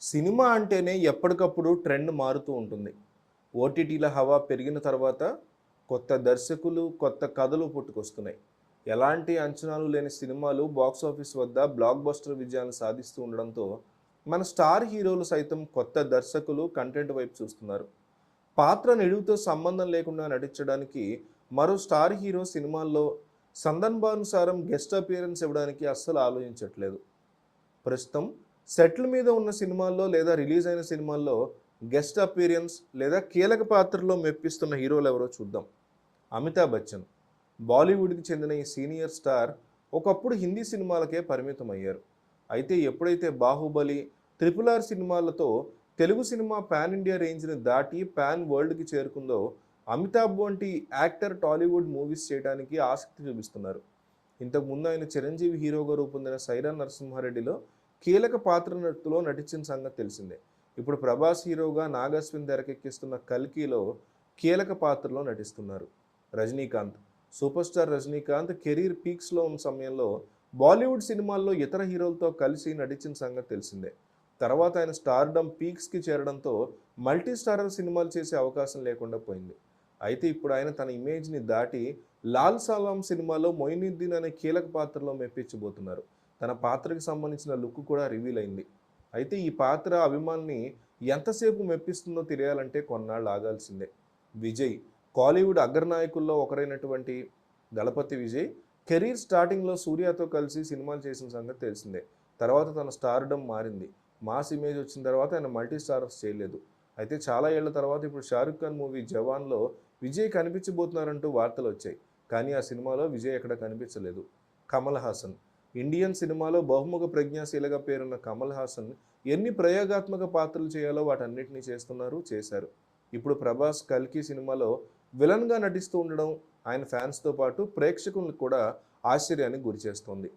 Cinema అంటేనే ఎప్పటికప్పుడు trend మారుతూ ఉంటుంది. ఓటీటీల హవా పెరిగిన తర్వాత కొత్త దర్శకులు కొత్త కథలు పుట్టుకొస్తున్నాయి. ఎలాంటి అంచనాలు లేని సినిమాలు బాక్స్ ఆఫీస్ వద్ద బ్లాక్ బస్టర్ విజయాన్ని సాధిస్తూ ఉండడంతో మన స్టార్ హీరోలు సైతం కొత్త దర్శకులు కంటెంట్ వైపు చూస్తున్నారు. పాత్ర నిడువుతో సంబంధం లేకుండా నటించడానికి మరో స్టార్ హీరో సినిమాల్లో సందర్భానుసారం గెస్ట్ అపియరెన్స్ ఇవ్వడానికి అస్సలు ఆలోచించట్లేదు. ప్రస్తుతం సెటిల్ మీద ఉన్న సినిమాల్లో లేదా రిలీజ్ అయిన సినిమాల్లో గెస్ట్ అపీరియన్స్ లేదా కీలక పాత్రలో మెప్పిస్తున్న హీరోలు ఎవరో చూద్దాం. అమితాబ్ బచ్చన్ బాలీవుడ్కి చెందిన ఈ సీనియర్ స్టార్ ఒకప్పుడు హిందీ సినిమాలకే పరిమితం అయ్యారు అయితే ఎప్పుడైతే బాహుబలి ట్రిపుల్ ఆర్ సినిమాలతో తెలుగు సినిమా పాన్ ఇండియా రేంజ్ని దాటి పాన్ వరల్డ్కి చేరుకుందో అమితాబ్ వంటి యాక్టర్ టాలీవుడ్ మూవీస్ చేయడానికి ఆసక్తి చూపిస్తున్నారు. ఇంతకు ముందు ఆయన చిరంజీవి హీరోగా రూపొందిన సైరా నరసింహారెడ్డిలో కీలక పాత్రలో నటించిన సంగతి తెలిసిందే. ఇప్పుడు ప్రభాస్ హీరోగా నాగస్విన్ తెరకెక్కిస్తున్న కల్కిలో కీలక పాత్రలో నటిస్తున్నారు Rajinikanth. Super star Rajinikanth career పీక్స్లో ఉన్న సమయంలో బాలీవుడ్ సినిమాల్లో ఇతర హీరోలతో కలిసి నటించిన సంగతి తెలిసిందే. తర్వాత ఆయన స్టార్డమ్ పీక్స్కి చేరడంతో మల్టీ స్టారర్ సినిమాలు చేసే అవకాశం లేకుండా పోయింది. అయితే ఇప్పుడు ఆయన తన ఇమేజ్ని దాటి లాల్ సలాం సినిమాలో మొయినుద్దీన్ అనే కీలక పాత్రలో మెప్పించబోతున్నారు. తన పాత్రకి సంబంధించిన లుక్ కూడా రివీల్ అయింది. అయితే ఈ పాత్ర అభిమాన్ని ఎంతసేపు మెప్పిస్తుందో తెలియాలంటే కొన్నాళ్ళు ఆగాల్సిందే. విజయ్ కాలీవుడ్ అగ్రనాయకుల్లో ఒకరైనటువంటి దళపతి విజయ్ కెరీర్ స్టార్టింగ్లో సూర్యతో కలిసి సినిమాలు చేసిన సంగతి తెలిసిందే. తర్వాత తన స్టార్డమ్ మారింది. మాస్ ఇమేజ్ వచ్చిన తర్వాత ఆయన మల్టీ స్టార్స్ చేయలేదు అయితే చాలా ఏళ్ళ తర్వాత ఇప్పుడు షారుఖ్ ఖాన్ మూవీ జవాన్లో విజయ్ కనిపించబోతున్నారంటూ వార్తలు వచ్చాయి. కానీ ఆ సినిమాలో విజయ్ ఎక్కడ కనిపించలేదు. కమల్ హాసన్. ఇండియన్ సినిమాలో బహుముఖ ప్రజ్ఞాశీలగా పేరున్న కమల్ హాసన్ ఎన్ని ప్రయోగాత్మక పాత్రలు చేయాలో వాటన్నిటినీ చేస్తున్నారు చేశారు. ఇప్పుడు ప్రభాస్ కల్కి సినిమాలో విలన్గా నటిస్తూ ఉండడం ఆయన ఫ్యాన్స్తో పాటు ప్రేక్షకులను కూడా ఆశ్చర్యానికి గురిచేస్తోంది.